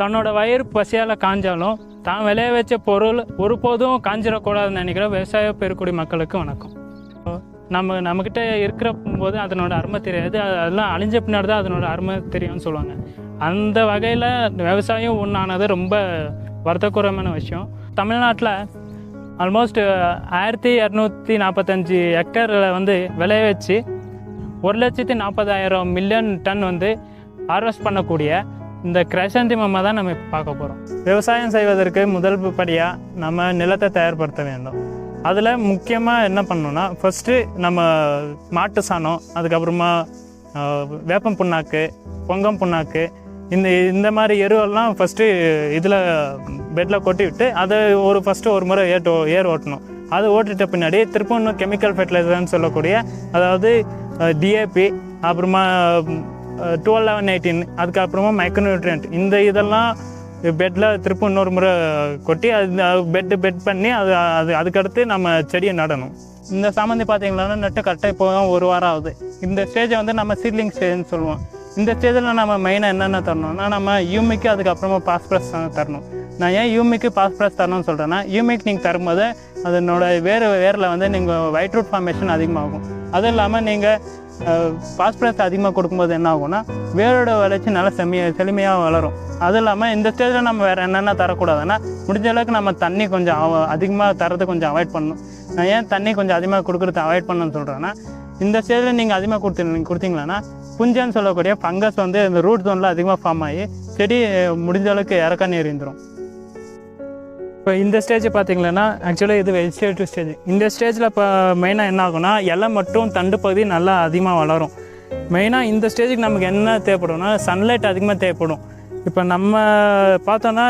தன்னோட வயிறு பசியால் காஞ்சாலும் தான் விளைய வச்ச பொருள் ஒருபோதும் காஞ்சிடக்கூடாதுன்னு நினைக்கிற விவசாய பெருக்குடி மக்களுக்கு வணக்கம். நம்ம நம்மக்கிட்ட இருக்கிற போது அதனோட அருமை தெரியாது. அதெல்லாம் அழிஞ்ச பின்னாடி தான் அதனோட அருமை தெரியும்னு சொல்லுவாங்க. அந்த வகையில் விவசாயம் ஒன்றானது ரொம்ப வருத்தக்குறமான விஷயம். தமிழ்நாட்டில் ஆல்மோஸ்ட் ஆயிரத்தி இரநூத்தி நாற்பத்தஞ்சு ஹெக்டரில் வந்து விளைய வச்சு ஒரு லட்சத்தி நாற்பதாயிரம் மில்லியன் டன் வந்து ஹார்வெஸ்ட் பண்ணக்கூடிய இந்த கிரசந்திமம்மை தான் நம்ம இப்போ பார்க்க போகிறோம் விவசாயம் செய்வதற்கு முதல் படியாக நம்ம நிலத்தை தயார்படுத்த வேண்டும். அதில் முக்கியமாக என்ன பண்ணணும்னா ஃபஸ்ட்டு நம்ம மாட்டு சாணம் அதுக்கப்புறமா வேப்பம் புண்ணாக்கு பொங்கம் புண்ணாக்கு இந்த இந்த மாதிரி எருவெல்லாம் ஃபஸ்ட்டு இதில் பெட்டில் கொட்டி விட்டு அதை ஒரு ஃபஸ்ட்டு ஒரு முறை ஏட்டு ஏர் ஓட்டணும். அது ஓட்டிட்ட பின்னாடி திரும்ப இன்னும் கெமிக்கல் ஃபெர்டிலைசர்னு சொல்லக்கூடிய அதாவது டிஏபி அப்புறமா டுவெல் லெவன் எயிட்டீன் அதுக்கப்புறமா மைக்ரோநியூட்ரியன்ட் இந்த இதெல்லாம் பெட்டில் திருப்பி இன்னொரு முறை கொட்டி அது பெட்டு பெட் பண்ணி அது அது அதுக்கடுத்து நம்ம செடியை நடணும். இந்த சாமந்தி பார்த்தீங்கன்னா நட்டு கரெக்டாக இப்போ தான் ஒரு வாரம் ஆகுது. இந்த ஸ்டேஜை வந்து நம்ம சீட்லிங் ஸ்டேஜ்னு சொல்லுவோம். இந்த ஸ்டேஜில் நம்ம மெயினாக என்னென்ன தரணும்னா நம்ம யூமிக்கு அதுக்கப்புறமா பாஸ்பரஸ் தரணும். நான் ஏன் யூமிக்கு பாஸ்பரஸ் தரணும்னு சொல்கிறேன்னா யூமிக் நீங்கள் தரும்போது அதனோட வேறு வேரில் வந்து நீங்கள் ஒயிட் ரூட் ஃபார்மேஷன் அதிகமாகும். அதுவும் இல்லாமல் நீங்கள் பாஸ்பரஸ் அதிகமாக கொடுக்கும்போது என்ன ஆகும்னா வேரோட வளர்ச்சி நல்லா செம்மையாக செழுமையாக வளரும். அதுவும் இல்லாமல் இந்த ஸ்டேஜில் நம்ம வேறு என்னென்ன தரக்கூடாதுன்னா முடிஞ்ச அளவுக்கு நம்ம தண்ணி கொஞ்சம் அதிகமாக தரது கொஞ்சம் அவாய்ட் பண்ணணும். நான் ஏன் தண்ணி கொஞ்சம் அதிகமாக கொடுக்குறத அவாய்ட் பண்ணணும்னு சொல்கிறேன்னா இந்த ஸ்டேஜில் நீங்கள் அதிகமாக கொடுத்து கொடுத்தீங்கன்னா புஞ்சன்னு சொல்லக்கூடிய ஃபங்கஸ் வந்து இந்த ரூட் ஜோனில் அதிகமாக ஃபார்ம் ஆகி செடி முடிஞ்ச அளவுக்கு இறக்க நீர் இப்போ இந்த ஸ்டேஜ் பார்த்தீங்கன்னா ஆக்சுவலாக இது வெஜிடேட்டிவ் ஸ்டேஜ் இந்த ஸ்டேஜில் இப்போ மெயினாக என்ன ஆகும்னா இலை மட்டும் தண்டு பகுதி நல்லா அதிகமாக வளரும். மெயினாக இந்த ஸ்டேஜுக்கு நமக்கு என்ன தேவைப்படும்னா சன்லைட் அதிகமாக தேவைப்படும். இப்போ நம்ம பார்த்தோன்னா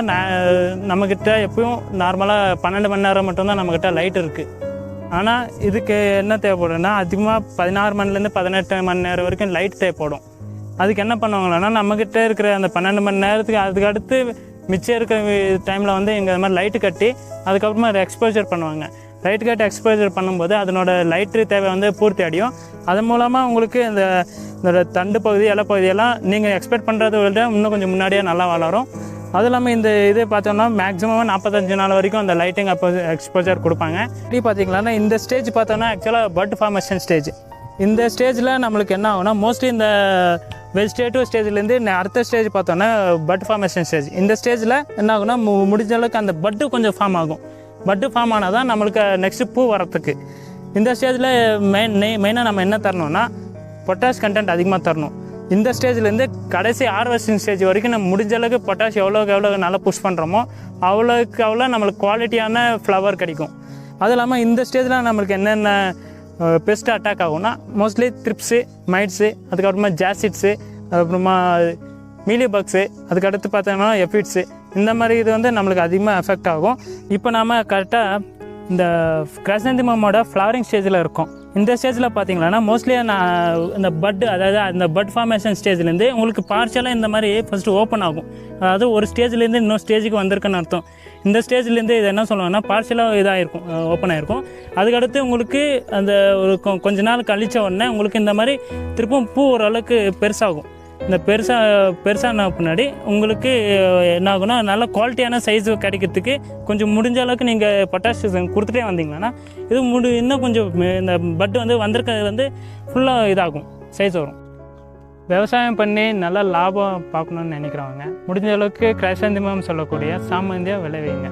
நம்மக்கிட்ட எப்பயும் நார்மலாக பன்னெண்டு மணி நேரம் மட்டும்தான் நம்மக்கிட்ட லைட் இருக்குது ஆனால் இதுக்கு என்ன தேவைப்படும்னா அதிகமாக பதினாறு மணிலேருந்து பதினெட்டு மணி நேரம் வரைக்கும் லைட் தேவைப்படும். அதுக்கு என்ன பண்ணுவாங்கன்னா நம்மக்கிட்ட இருக்கிற அந்த பன்னெண்டு மணி நேரத்துக்கு அதுக்கு அடுத்து மிச்சம் இருக்கிற டைமில் வந்து எங்கள் மாதிரி லைட்டு கட்டி அதுக்கப்புறமா அதை எக்ஸ்போஜர் பண்ணுவாங்க. லைட் கட்டி எக்ஸ்போஜர் பண்ணும்போது அதனோட லைட்டு தேவை வந்து பூர்த்தி அடையும். அதன் மூலமாக உங்களுக்கு இந்த இந்த தண்டு பகுதி இலை பகுதியெல்லாம் நீங்கள் எக்ஸ்பெக்ட் பண்ணுறத விட இன்னும் கொஞ்சம் முன்னாடியே நல்லா வளரும். அதுவும் இல்லாமல் இந்த இது பார்த்தோம்னா மேக்ஸிமம் நாற்பத்தஞ்சு நாள் வரைக்கும் அந்த லைட்டிங் அப்போ எக்ஸ்போஜர் கொடுப்பாங்க. இப்படி பார்த்தீங்களா இந்த ஸ்டேஜ் பார்த்தோன்னா ஆக்சுவலாக பட் ஃபார்மேஷன் ஸ்டேஜ் இந்த ஸ்டேஜில் நம்மளுக்கு என்ன ஆகும்னா மோஸ்ட்லி இந்த வெஜிடேட்டிவ் ஸ்டேஜ்லேருந்து அடுத்த ஸ்டேஜ் பார்த்தோன்னா பட் ஃபார்மேஷன் ஸ்டேஜ் இந்த ஸ்டேஜில் என்ன ஆகுனா முடிஞ்ச அளவுக்கு அந்த பட்டு கொஞ்சம் ஃபார்ம் ஆகும். பட்டு ஃபார்ம் ஆனால் தான் நம்மளுக்கு நெக்ஸ்ட்டு பூ வரத்துக்கு இந்த ஸ்டேஜில் மெயின் மெயினாக நம்ம என்ன தரணும்னா பொட்டாஷ் கண்டென்ட் அதிகமாக தரணும். இந்த ஸ்டேஜ்லேருந்து கடைசி ஹார்வெஸ்டிங் ஸ்டேஜ் வரைக்கும் நம்ம முடிஞ்ச அளவுக்கு பொட்டாஷ் எவ்வளோக்கு எவ்வளோ நல்லா புஷ் பண்ணுறோமோ அவ்வளோக்கு அவ்வளோ நம்மளுக்கு குவாலிட்டியான ஃப்ளவர் கிடைக்கும். அதுவும் இல்லாமல் இந்த ஸ்டேஜில் நம்மளுக்கு என்னென்ன பெஸ்ட் அட்டாக் ஆகும்னா மோஸ்ட்லி த்ரிப்ஸு மைட்ஸு அதுக்கப்புறமா ஜாசிட்ஸு அப்புறமா மீலி பக்ஸு அதுக்கடுத்து பார்த்தோம்னா எஃபிட்ஸு இந்த மாதிரி இது வந்து நம்மளுக்கு அதிகமாக எஃபெக்ட் ஆகும். இப்போ நாம் கரெக்டாக இந்த கிரசந்திமமோட ஃப்ளவரிங் ஸ்டேஜில் இருக்கும். இந்த ஸ்டேஜில் பார்த்தீங்கன்னா மோஸ்ட்லி நான் இந்த பட் அதாவது அந்த பட் ஃபார்மேஷன் ஸ்டேஜ்லேருந்து உங்களுக்கு பார்ஷியலாக இந்த மாதிரி ஃபஸ்ட்டு ஓப்பன் ஆகும். அதாவது ஒரு ஸ்டேஜ்லேருந்து இன்னொரு ஸ்டேஜுக்கு வந்திருக்குன்னு அர்த்தம். இந்த ஸ்டேஜ்லேருந்து இது என்ன சொல்லுவாங்கன்னா பார்ஷியலாக இதாக இருக்கும் ஓப்பன் ஆகிருக்கும் அதுக்கடுத்து உங்களுக்கு அந்த ஒரு கொ- கொஞ்ச நாள் கழிச்ச உடனே உங்களுக்கு இந்த மாதிரி திருப்பும் பூ ஓரளவுக்கு பெருசாகும். இந்த பெருசாக பெருசான பின்னாடி உங்களுக்கு என்ன ஆகுனா நல்ல குவாலிட்டியான சைஸ் கிடைக்கிறதுக்கு கொஞ்சம் முடிஞ்ச அளவுக்கு நீங்கள் பொட்டாசியம் கொடுத்துட்டே வந்தீங்கன்னா இது முடி இன்னும் கொஞ்சம் இந்த பட்டு வந்து வந்திருக்கிறது வந்து ஃபுல்லாக இதாகும் சைஸ் வரும். விவசாயம் பண்ணி நல்லா லாபம் பார்க்கணுன்னு நினைக்கிறவங்க முடிஞ்ச அளவுக்கு கிரைசந்திமம் சொல்லக்கூடிய சாமந்தியாக விளைவிங்க.